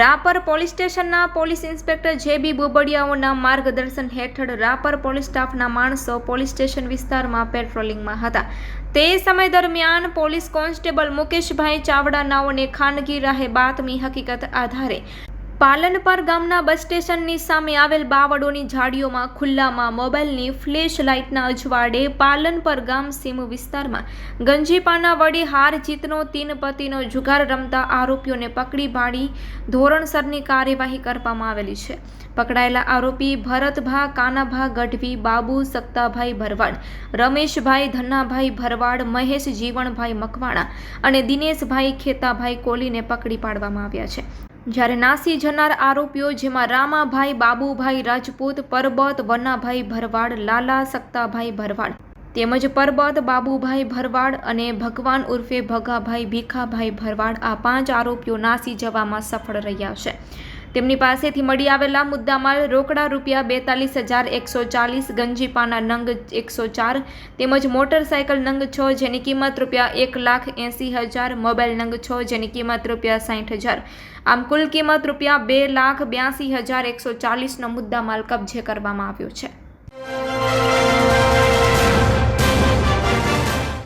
Rapar police. સ્ટેશનના police inspector J B બોબડિયાઓના માર્ગદર્શન હેઠળ રાપર પોલીસ સ્ટાફના માણસો પોલીસ સ્ટેશન વિસ્તારમાં પેટ્રોલિંગમાં હતા. તે સમય દરમિયાન પોલીસ કોન્સ્ટેબલ મુકેશભાઈ ચાવડા નાઓને ખાનગી રાહે બાતમી હકીકત આધારે પાલનપર ગામના બસ સ્ટેશનની સામે આવેલ બાવળોની ઝાડીઓમાં ખુલ્લામાં મોબાઈલની ફ્લેશ લાઇટના અજવાળે પાલનપર ગામ સીમ વિસ્તારમાં ગંજીપાના વડે હાર જીતનો તીન પતિનો જુગાર રમતા આરોપીઓને પકડી પાડી ધોરણસરની કાર્યવાહી કરવામાં આવેલી છે. પકડાયેલા આરોપી ભરતભા, કાનાભા, ગઢવી, બાબુ, સક્તાભાઈ ભરવાડ, રમેશભાઈ, ધન્નાભાઈ ભરવાડ, મહેશ, જીવણભાઈ મકવાણા અને દિનેશભાઈ ખેતાભાઈ કોલીને પકડી પાડવામાં આવ્યા છે. જ્યારે નાસી જનાર આરોપીઓ જેમાં રામાભાઈ, બાબુભાઈ રાજપૂત, પરબત વનાભાઈ ભરવાડ, લાલા સક્તાભાઈ ભરવાડ તેમજ પરબત, બાબુભાઈ ભરવાડ અને ભગવાન ઉર્ફે ભગાભાઈ ભીખાભાઈ ભરવાડ આ પાંચ આરોપીઓ નાસી જવામાં સફળ રહ્યા છે. તેમની પાસેથી મળી આવેલા મુદ્દામાલ રોકડા રૂપિયા બેતાલીસ હજાર એકસો ચાલીસ, ગંજીપાના નંગ એકસો ચાર તેમજ મોટરસાયકલ નંગ છ જેની કિંમત રૂપિયા એક લાખ એંસી હજાર, મોબાઈલ નંગ છ જેની કિંમત રૂપિયા સાઠ હજાર. આમ કુલ કિંમત રૂપિયા બે લાખ બ્યાસી હજાર એકસો ચાલીસનો મુદ્દામાલ કબજે કરવામાં આવ્યો છે.